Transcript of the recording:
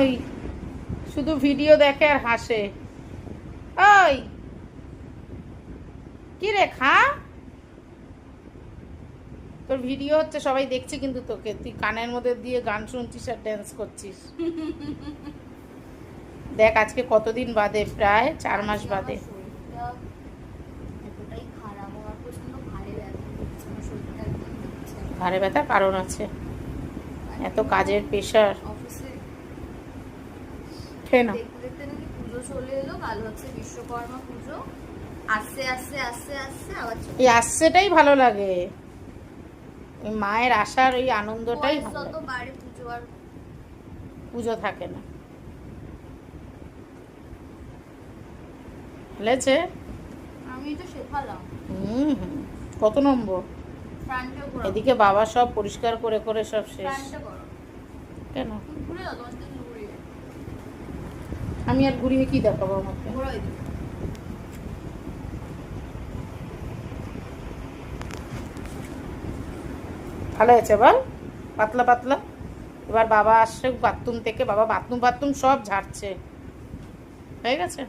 ওই, শুধু ভিডিও দেখে আর হাসে। ওই, কি রে খা? তোর ভিডিও হচ্ছে, সবাই দেখছে কিন্তু তোকে। তুই কানের মধ্যে দিয়ে গান শুনছিস আর ড্যান্স করছিস। দেখ, আজকে কতদিন বাদে? প্রায় চার মাস বাদে। ঘাড়ে ব্যথার কারণ আছে। এত কাজের প্রেশার খেয়ে না দেখতে দেখতে পুজো চলে এলো কাল হচ্ছে বিশ্বকর্মা পুজো। আসছে আবার এই আসছেটাই ভালো লাগে। মায়ের আসার ওই আনন্দটাই ভালো পুজো আর পুজো থাকে না। হলেছে আমি তো শেখালাম। হুম হুম। কত নম্বর? এদিকে বাবা সব পরিষ্কার করে করে সব শেষ। করো কেন? আমি আর ঘুরিয়ে কি দেখাবো আমাকে? ভালো আছে বল? পাতলা পাতলা। এবার বাবা আসছে, বাথরুম থেকে বাবা বাথরুম বাথরুম সব ঝাড়ছে। হয়ে গেছে?